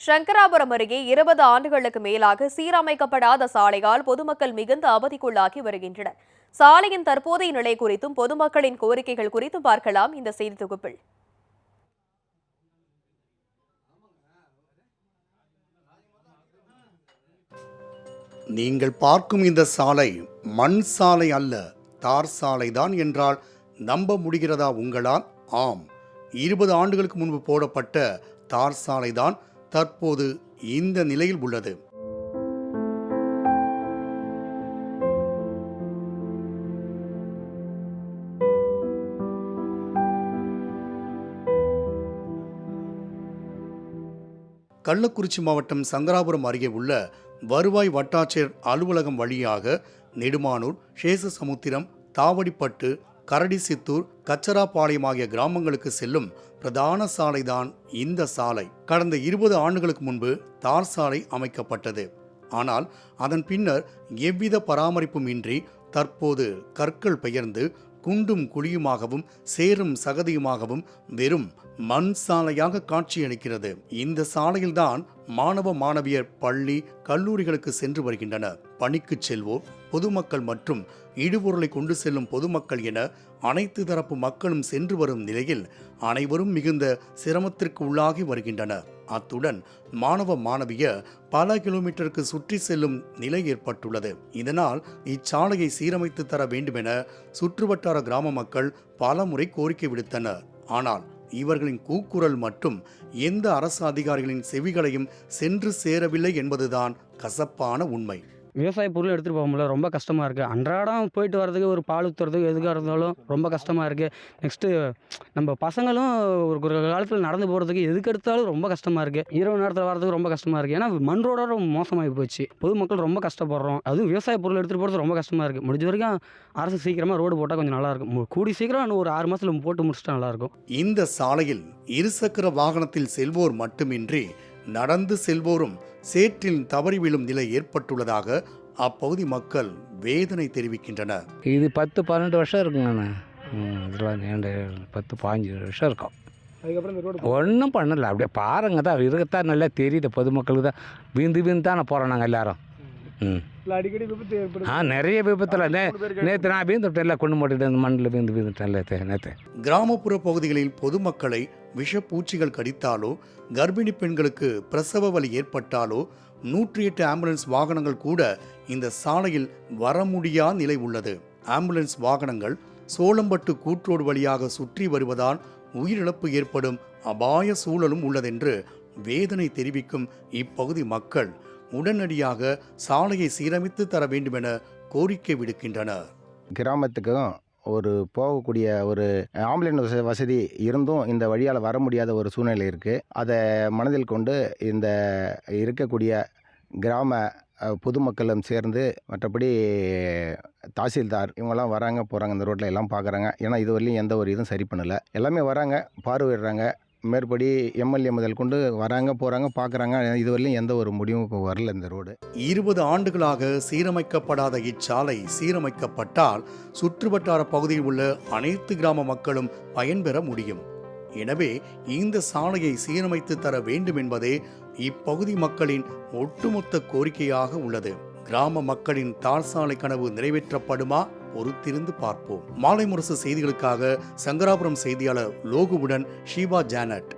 சங்கராபுரம் அருகே இருபது ஆண்டுகளுக்கு மேலாக சீரமைக்கப்படாத சாலையால் பொதுமக்கள் மிகுந்த அவதிக்குள்ளாகி வருகின்றனர். சாலையின் தற்போதைய நிலை குறித்தும் பொதுமக்களின் கோரிக்கைகள் குறித்தும் பார்க்கலாம் இந்த செய்தி தொகுப்பில். நீங்கள் பார்க்கும் இந்த சாலை மண் சாலை அல்ல தார் சாலைதான் என்றால் நம்ப முடிகிறதா உங்களால்? ஆம். இருபது ஆண்டுகளுக்கு முன்பு போடப்பட்ட தார் சாலைதான் தற்போது இந்த நிலையில் உள்ளது. கள்ளக்குறிச்சி மாவட்டம் சங்கராபுரம் அருகே உள்ள வருவாய் வட்டாட்சியர் அலுவலகம் வழியாக நெடுமானூர் சேசசமுத்திரம் தாவடிப்பட்டு கரடிசித்தூர் கச்சராபாளையம் ஆகிய கிராமங்களுக்கு செல்லும் பிரதான சாலைதான் இந்த சாலை. கடந்த இருபது ஆண்டுகளுக்கு முன்பு தார் சாலை அமைக்கப்பட்டது. ஆனால் அதன் பின்னர் எவ்வித பராமரிப்பும் இன்றி தற்போது கற்கள் பெயர்ந்து குண்டும் குழியுமாகவும் சேரும் சகதியுமாகவும் வெறும் மண் சாலையாக காட்சியளிக்கிறது. இந்த சாலையில்தான் மாணவ மாணவியர் பள்ளி கல்லூரிகளுக்கு சென்று வருகின்றனர். பணிக்கு செல்வோர் பொதுமக்கள் மற்றும் இடுபொருளை கொண்டு செல்லும் பொதுமக்கள் என அனைத்து தரப்பு மக்களும் சென்று வரும் நிலையில் அனைவரும் மிகுந்த சிரமத்திற்கு உள்ளாகி வருகின்றனர். அத்துடன் மாணவ மாணவிய பல கிலோமீட்டருக்கு சுற்றி செல்லும் நிலை ஏற்பட்டுள்ளது. இதனால் இச்சாலையை சீரமைத்து தர வேண்டுமென சுற்றுவட்டார கிராம மக்கள் பல முறை கோரிக்கை விடுத்தனர். ஆனால் இவர்களின் கூக்குரல் மட்டும் எந்த அரசு அதிகாரிகளின் செவிகளையும் சென்று சேரவில்லை என்பதுதான் கசப்பான உண்மை. விவசாய பொருள் எடுத்துகிட்டு போக முடியல ரொம்ப கஷ்டமாக இருக்குது அன்றாடம் போயிட்டு வரதுக்கு ஒரு பால் ஊற்றுறதுக்கு எதுக்காக இருந்தாலும் ரொம்ப கஷ்டமாக இருக்குது நெக்ஸ்ட்டு நம்ம பசங்களும் ஒரு ஒரு காலத்தில் நடந்து போகிறதுக்கு எதுக்கு எடுத்தாலும் ரொம்ப கஷ்டமாக இருக்குது இரவு நேரத்தில் வரதுக்கு ரொம்ப கஷ்டமாக இருக்குது ஏன்னா மண் ரோடோட ரொம்ப மோசமாகி போச்சு. பொதுமக்கள் ரொம்ப கஷ்டப்படுறோம். அதுவும் விவசாய பொருள் எடுத்துகிட்டு போகிறது ரொம்ப கஷ்டமாக இருக்குது முடிஞ்ச வரைக்கும் அரசு சீக்கிரமாக ரோடு போட்டால் கொஞ்சம் நல்லாயிருக்கும் கூடி சீக்கிரம் ஒரு ஆறு மாதத்தில் போட்டு முடிச்சிட்டா நல்லாயிருக்கும் இந்த சாலையில் இருசக்கர வாகனத்தில் செல்வோர் மட்டுமின்றி நடந்து செல்வோரும் சேற்றில் தவறி விழும் நிலை ஏற்பட்டுள்ளதாக அப்பகுதி மக்கள் வேதனை தெரிவிக்கின்றனர். இது பத்து பன்னெண்டு வருஷம் இருக்குங்கண்ணா இதெல்லாம் நீண்ட பத்து பாஞ்சு வருஷம் இருக்கும். அதுக்கப்புறம் இந்த ரோடு ஒன்றும் பண்ணல. அப்படியே பாருங்க தான். இருக்கத்தான் நல்லா தெரியுது. பொதுமக்களுக்கு தான். வீந்து வீந்து தானே போகிறோம் நாங்கள் எல்லாரும். ம். அடிக்கடி விபத்து ஏற்படுது. ஆ நிறைய விபத்தில் நேற்று நான் வீந்துட்டேன் எல்லாம் கொண்டு போட்டுட்டு இந்த மண்ணில் வீந்து வீந்துட்டேன் நேற்று கிராமப்புற பகுதிகளில் பொதுமக்களை விஷப்பூச்சிகள் கடித்தாலோ கர்ப்பிணி பெண்களுக்கு பிரசவ வலி ஏற்பட்டாலோ நூற்றி எட்டு ஆம்புலன்ஸ் வாகனங்கள் கூட இந்த சாலையில் வர முடியா நிலை உள்ளது. ஆம்புலன்ஸ் வாகனங்கள் சோளம்பட்டு கூற்றோடு வழியாக சுற்றி வருவதால் உயிரிழப்பு ஏற்படும் அபாய சூழலும் உள்ளதென்று வேதனை தெரிவிக்கும் இப்பகுதி மக்கள் உடனடியாக சாலையை சீரமைத்து தர வேண்டுமென கோரிக்கை விடுக்கின்றனர். கிராமத்துக்கும் ஒரு போகக்கூடிய ஒரு ஆம்புலன்ஸ் வச- வசதி இருந்தும் இந்த வழியால் வர முடியாத ஒரு சூழ்நிலை இருக்குது அதை மனதில் கொண்டு இந்த இருக்கக்கூடிய கிராம பொதுமக்களும் சேர்ந்து மற்றபடி தாசில்தார் இவங்கெல்லாம் வராங்க போகிறாங்க இந்த ரோட்டில் எல்லாம் பார்க்குறாங்க ஏன்னா இதுவரையிலையும் எந்த ஒரு இதுவும் சரி பண்ணலை. எல்லாமே வராங்க பார்வையிடுறாங்க. மேற்படி எம்எல்ஏ முதல் கொண்டு வராங்க போகிறாங்க பார்க்குறாங்க. இதுவரையிலும் எந்த ஒரு முடிவும் வரல இந்த ரோடு. இருபது ஆண்டுகளாக சீரமைக்கப்படாத இச்சாலை சீரமைக்கப்பட்டால் சுற்றுவட்டார பகுதியில் உள்ள அனைத்து கிராம மக்களும் பயன்பெற முடியும். எனவே இந்த சாலையை சீரமைத்து தர வேண்டும் என்பதே இப்பகுதி மக்களின் ஒட்டுமொத்த கோரிக்கையாக உள்ளது. கிராம மக்களின் தார் சாலை கனவு நிறைவேற்றப்படுமா? பொறுத்திருந்து பார்ப்போம். மாலை முரசு செய்திகளுக்காக சங்கராபுரம் செய்தியாளர் லோகுவுடன் ஷீபா ஜானட்.